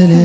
la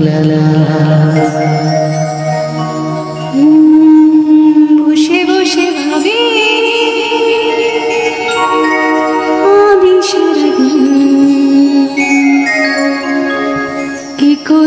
la la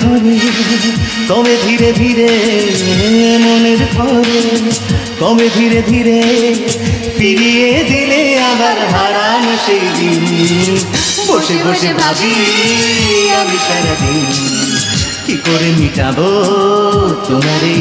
ঘরে তবে ধীরে ধীরে মনের ঘরে তবে ধীরে ধীরে ফিরিয়ে দিলে আবার হারান সেই দিন। বসে বসে ভাবি আমি সারাদিন, কি করে মিটাবো তোমার এই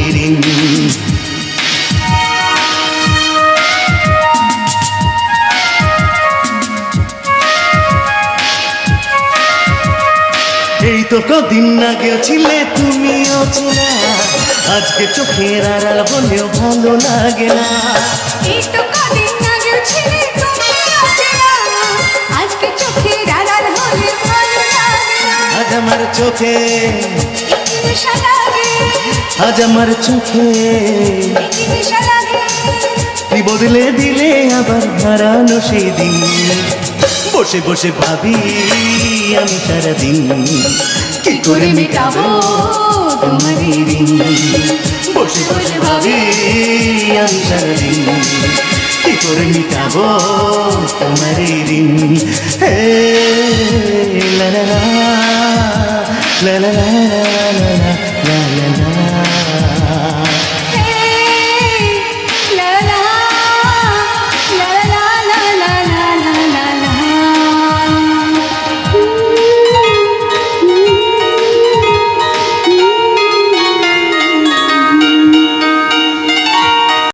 এই তো কদিন আগে ছিলে তুমি অচেনা আজকে চোখের আড়াল বলেও ভালো লাগে না এই তো কদিন আগেও ছিলে তুমি অচেনা। আজকে চোখের আড়াল হলে ভালো লাগে না। আজ আমার চোখে আজ আমার চোখে। তুই বদলে দিলে আবার হারানো সেই দিন বসে বসে ভাবি আমি সারাদিন কি করে মেটাবো তোমার দিন বসে বসে ভাবি আমি সারাদিন কি করে মেটাবো তোমার দিন হে লালা লালা